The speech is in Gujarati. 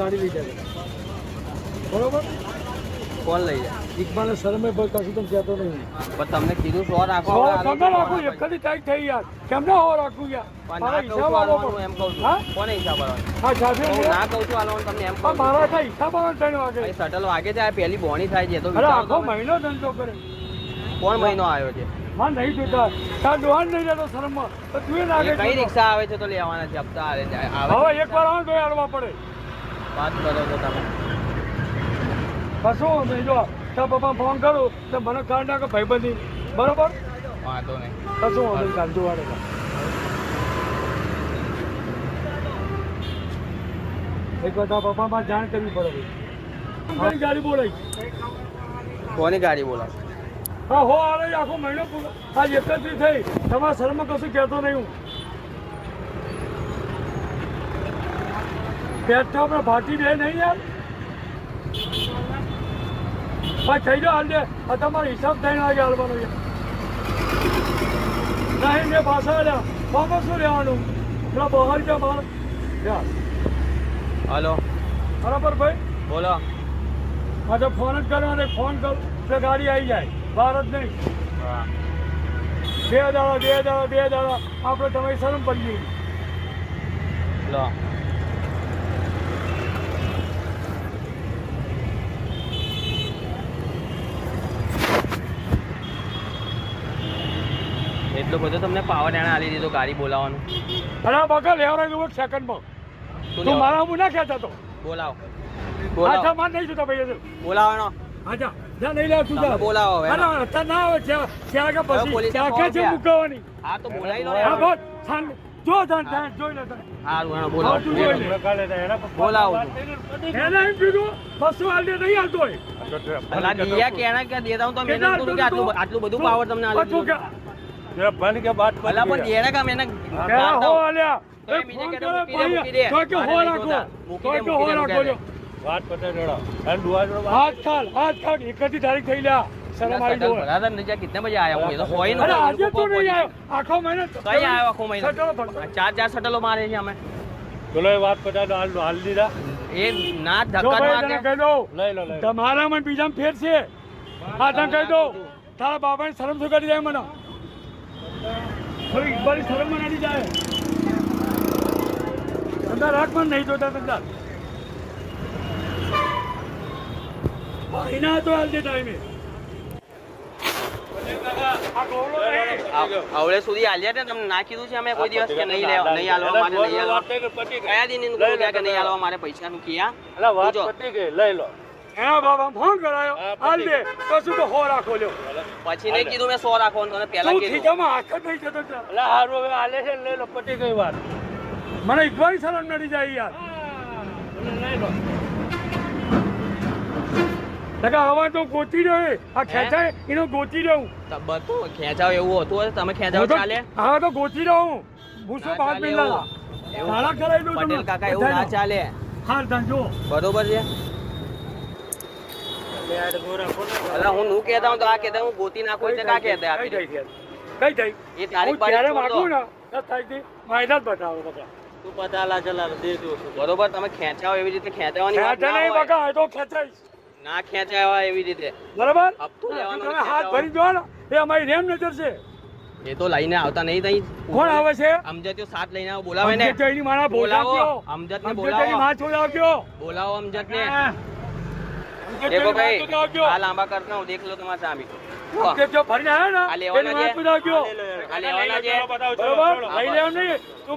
ગાડી લઈ જાય. બરોબર? કોણ લઈ જાય? ઇકબાલ શરમે ભાઈ કશું તમે કહેતો નહીં. પણ તમને કીધું સો રાખો સો આલો રાખું એક કદી ટાઈટ થઈ યાર. કેમ ના હો રાખું યાર? મારા હિસાબ આલો એમ કહું છું. કોને હિસાબ આલવાનું? હા સાહેબ હું ના કહું છું આલવાનું તમને એમ કહું મારા થાય હિસાબ આલો ત્રણ વાગે. શટલ વાગે છે આ પહેલી બોણી થાય છે તો અરે આખો મહિનો ધંધો કરે. કોણ મહિનો આવ્યો છે? હા નહીં જોતા. તાર દોહાન નહીં જતો શરમમાં. તો તું એ કઈ રિક્ષા આવે છે તો લેવાના છે હપ્તા આવે હવે એકવાર એક વાર આવે તો આડવા પડે. વાત કરો છો તમે. કશું નહીં. જો તાર પપ્પા ફોન કરું તો મને કાઢ નાખો ભાઈબંધી. બરોબર? વાંધો નહીં. કશું નહીં કાઢજો વાળે એક વાર તારા પપ્પામાં જાણ કરવી પડે કોની ગાડી બોલાવી કોની ગાડી બોલાવી હા હો આરે આખો મહિનો પૂરો. આજ એકત્રીસ થઈ. તમારા શરમાં કશું કહેતો નહીં હું. તો આપણે ભાટી બે નહીં યાર. ભાઈ થઈ જાઓ હાલ દે. આ તમારો હિસાબ થઈને લાગે હાલવાનો છે. નહીં મેં પાછા આલ્યા. બાબા શું લેવાનું પેલા બહાર ગયા બહાર. યાર હલો. બરાબર ભાઈ? બોલો. આ તો ફોન જ કરવાનો ફોન કરો. એટલે ગાડી આવી જાય. બહાર જ નહીં. બે દાડા બે દાડા બે દાડા. આપણે તમારી શરમ પડી ગઈ. લો. એટલો બધો તમને પાવર એણે આલી દીધો ગાડી બોલાવવાનું. અને આ બગા લેવડાવી દઉં એક સેકન્ડમાં તું મારા હું ના કહેતા તો. બોલાવો. બોલાવો. માર નહીં જોતા ભાઈ બોલાવવાનો. આજા જા. નહીં લે તું જા. બોલાવો હવે. અરે અત્યારે ના આવે છે ત્યાં કે પછી ત્યાં કે છે. મુકાવાની હા તો બોલાવી લો હા બોલ. થાન જો થાન થાન જોઈ લે તને હારું હેણો બોલાવો. તું જોઈ લે. બોલાવો એને એમ કીધું બસો દે નહીં હાલતો હોય. અલા દિયા કેના કે દેતા હું તો મેં કીધું કે આટલું આટલું બધું પાવર તમને આલી બન કે બાટ પર પણ એના કામ એના કેરા થઈ લ્યા. શરમ આવી બજે આયા આખો મહિનો કઈ આયો આખો મહિનો? ચાર ચાર સટલો મારે છે અમે. એ વાત પતા હાલ હાલ દીધા. એ ના તમારા મન બીજા ફેર છે. હા તને કહી દો તારા બાપાને શરમ શું કરી જાય મને? થોડી ઇકબાલી શરમ નથી જાય. ધંધા રાખ મને નહીં જોતા ધંધા ભાઈના તો હાલ દે ટાઈમે. આ ગોળો નહીં. આવડે સુધી આલ્યા ને તમને ના કીધું છે અમે કોઈ દિવસ કે નહીં લેવા નહીં આલવા મારે નહીં આલવા કયા દિન કે નહીં આલવા મારે પૈસાનું કિયા અલા વાત પૂછો. પતી ગઈ લઈ લો. એના બાબા ફોન કરાયો. હાલ દે તો શું તો હો રાખો લ્યો. પછી નહીં કીધું મેં સો રાખવાનું તને પહેલા તું કીધું. ખીચામાં હાથ નહીં જતો ત્યાં. હારું હવે હાલે છે લઈ લો પતી ગઈ વાત. મને ઇકબાલી શરમ નડી જાય યાર. ટકા હવે તો ગોતી રહ્યો. આ ખેંચાય એનો ગોતી રહ્યો ખેંચાવ એવું હતું તમે ખેંચાવ ચાલે? હા તો ગોતી રહ્યો હું. ભૂસો બાદ પેલા. એવું. કરાવી દઉં પટેલ કાકા એવું ના ચાલે. હા ધંધો બરોબર છે? અલા હું નું કહેતા હું તો આ કહેતા હું ગોતી નાખું એટલે કા કહેતા આપી. કઈ થઈ એ તારીખ છોડ. માગું ને તો થઈ માયદા બતાવો બકા તું પતાલા ચલા દે દો બરોબર તમે ખેંચાવ એવી રીતે ખેંચાવાની વાત ના હોય. બકા તો ખેંચાઈશ. ના ખેંચાવા એવી રીતે. બરાબર? હપ્તો લેવાનો તમે હાથ ભરી દો ને એ અમારી રેમ નજર છે. એ તો લઈને આવતા નહીં તઈ. કોણ આવે છે? અમજદ સાથ લઈને આવો બોલાવે ને. અમજદ મારા બોલાવો. અમજદ ને અમજદ બોલાવો. જઈની માં છોડ આપજો. બોલાવો અમજદ ને છોડ આપજો. આ લાંબા કરતા હું દેખ લો તમારા સામે કે જો ભરીને આવ્યા ને, આ લેવાના છે? આ લેવાના છે બરોબર? લઈ લેવાનું નહીં. તું